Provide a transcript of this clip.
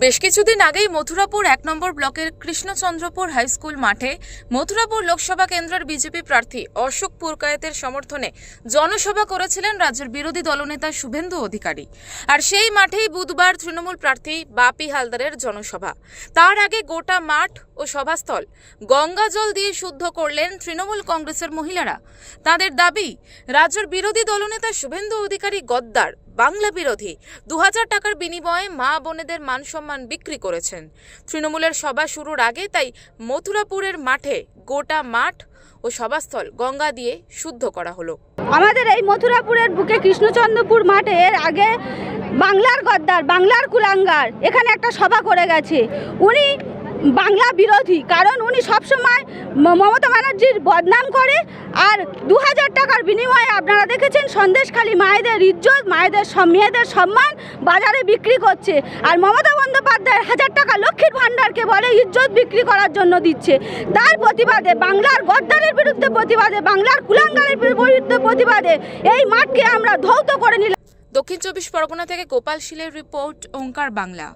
বেশ কিছুদিন আগেই মথুরাপুর এক নম্বর ব্লকের কৃষ্ণচন্দ্রপুর হাই স্কুল মাঠে মথুরাপুর লোকসভা কেন্দ্রের বিজেপি প্রার্থী অশোক পুরকায়েতের সমর্থনে জনসভা করেছিলেন রাজ্যের বিরোধী দলনেতা শুভেন্দু অধিকারী। আর সেই মাঠেই বুধবার তৃণমূল প্রার্থী বাপি হালদারের জনসভা। তার আগে গোটা মাঠ ও সভাস্থল গঙ্গা জল দিয়ে শুদ্ধ করলেন তৃণমূল কংগ্রেসের মহিলারা। তাদের দাবি, রাজ্যের বিরোধী দলনেতা শুভেন্দু অধিকারী গদ্দার বাংলা বিরোধী দু হাজার টাকার বিনিময়ে মা বোনেদের মান সম্মান বিক্রি করেছেন। তৃণমূলের সভা শুরুর আগে তাই মথুরাপুরের মাঠে গোটা মাঠ ও সভাস্থল গঙ্গা দিয়ে শুদ্ধ করা হলো। আমাদের এই মথুরাপুরের বুকে কৃষ্ণচন্দ্রপুর মাঠে এর আগে বাংলার গদ্দার, বাংলার কুলাঙ্গার এখানে একটা সভা করে গেছে। উনি বাংলা বিরোধী। কারণ উনি সবসময় মমতা ব্যানার্জির বদনাম করে। আর দু হাজার টাকার বিনিময়ে আপনারা দেখেছেন সন্দেশখালী মায়েদের ইজ্জত, মায়েদের মেয়েদের সম্মান বাজারে বিক্রি করছে। আর মমতা বন্দ্যোপাধ্যায়ের হাজার টাকা লক্ষ্মীর ভাণ্ডারকে বলে ইজ্জত বিক্রি করার জন্য দিচ্ছে। তার প্রতিবাদে বাংলার গদ্দারের বিরুদ্ধে প্রতিবাদে, বাংলার কুলাঙ্গারের বিরুদ্ধে প্রতিবাদে এই মাঠকে আমরা ধৌত করে নিলাম। দক্ষিণ চব্বিশ পরগনা থেকে গোপাল শিলের রিপোর্ট, ওঙ্কার বাংলা।